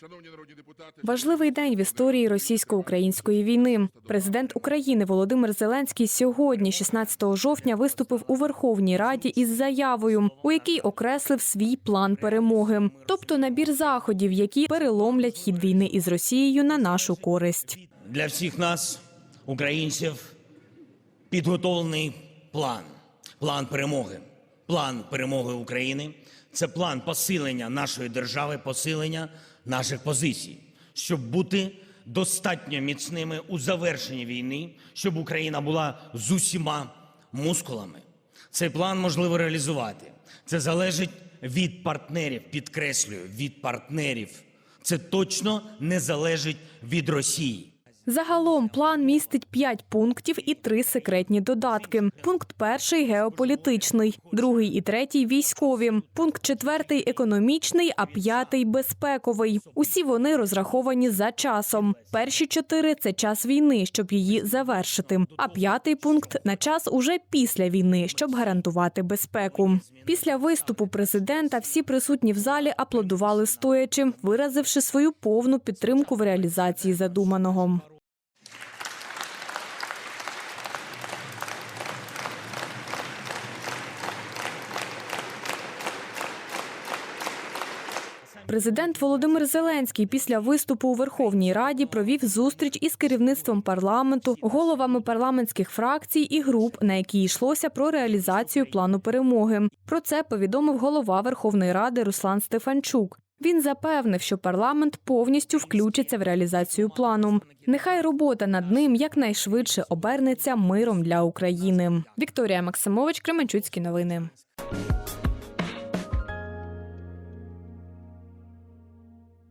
Шановні народні депутати, Важливий день в історії російсько-української війни. Президент України Володимир Зеленський сьогодні, 16 жовтня, виступив у Верховній Раді із заявою, у якій окреслив свій план перемоги, тобто набір заходів, які переломлять хід війни із Росією на нашу користь. Для всіх нас, українців, підготовлений план, план перемоги. План перемоги України це план посилення нашої держави, посилення наших позицій, щоб бути достатньо міцними у завершенні війни, щоб Україна була з усіма мускулами. Цей план можливо реалізувати. Це залежить від партнерів, підкреслюю, від партнерів. Це точно не залежить від Росії. Загалом план містить п'ять пунктів і три секретні додатки. Пункт перший геополітичний, другий і третій військові. Пункт четвертий економічний, а п'ятий безпековий. Усі вони розраховані за часом. Перші чотири це час війни, щоб її завершити. А п'ятий пункт на час уже після війни, щоб гарантувати безпеку. Після виступу президента всі присутні в залі аплодували стоячи, виразивши свою повну підтримку в реалізації задуманого. Президент Володимир Зеленський після виступу у Верховній Раді провів зустріч із керівництвом парламенту, головами парламентських фракцій і груп, на якій йшлося про реалізацію плану перемоги. Про це повідомив голова Верховної Ради Руслан Стефанчук. Він запевнив, що парламент повністю включиться в реалізацію плану. Нехай робота над ним якнайшвидше обернеться миром для України. Вікторія Максимович, Кременчуцькі новини.